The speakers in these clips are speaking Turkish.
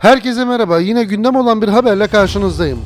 Herkese merhaba. Yine gündem olan bir haberle karşınızdayım.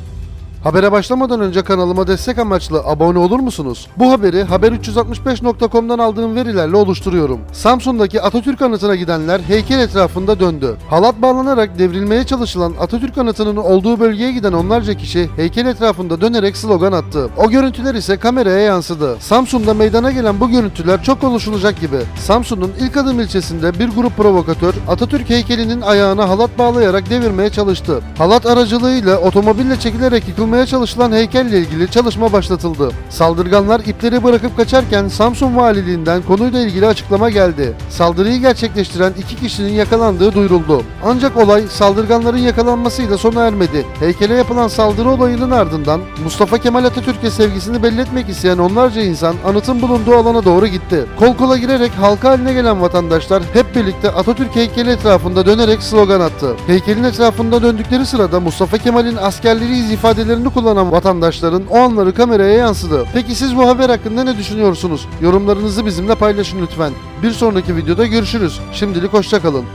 Habere başlamadan önce kanalıma destek amaçlı abone olur musunuz? Bu haberi haber365.com'dan aldığım verilerle oluşturuyorum. Samsun'daki Atatürk anıtına gidenler heykel etrafında döndü. Halat bağlanarak devrilmeye çalışılan Atatürk anıtının olduğu bölgeye giden onlarca kişi heykel etrafında dönerek slogan attı. O görüntüler ise kameraya yansıdı. Samsun'da meydana gelen bu görüntüler çok konuşulacak gibi. Samsun'un ilk adım ilçesinde bir grup provokatör Atatürk heykelinin ayağına halat bağlayarak devirmeye çalıştı. Halat aracılığıyla otomobille çekilerek yıkılmaya çalışılan heykelle ilgili çalışma başlatıldı. Saldırganlar ipleri bırakıp kaçarken Samsun Valiliğinden konuyla ilgili açıklama geldi. Saldırıyı gerçekleştiren iki kişinin yakalandığı duyuruldu. Ancak olay saldırganların yakalanmasıyla sona ermedi. Heykele yapılan saldırı olayının ardından Mustafa Kemal Atatürk'e sevgisini belli etmek isteyen onlarca insan anıtın bulunduğu alana doğru gitti. Kol kola girerek halka haline gelen vatandaşlar hep birlikte Atatürk heykeli etrafında dönerek slogan attı. Heykelin etrafında döndükleri sırada Mustafa Kemal'in askerleriyiz ifadelerini kullanan vatandaşların o anları kameraya yansıdı. Peki siz bu haber hakkında ne düşünüyorsunuz? Yorumlarınızı bizimle paylaşın lütfen. Bir sonraki videoda görüşürüz. Şimdilik hoşçakalın.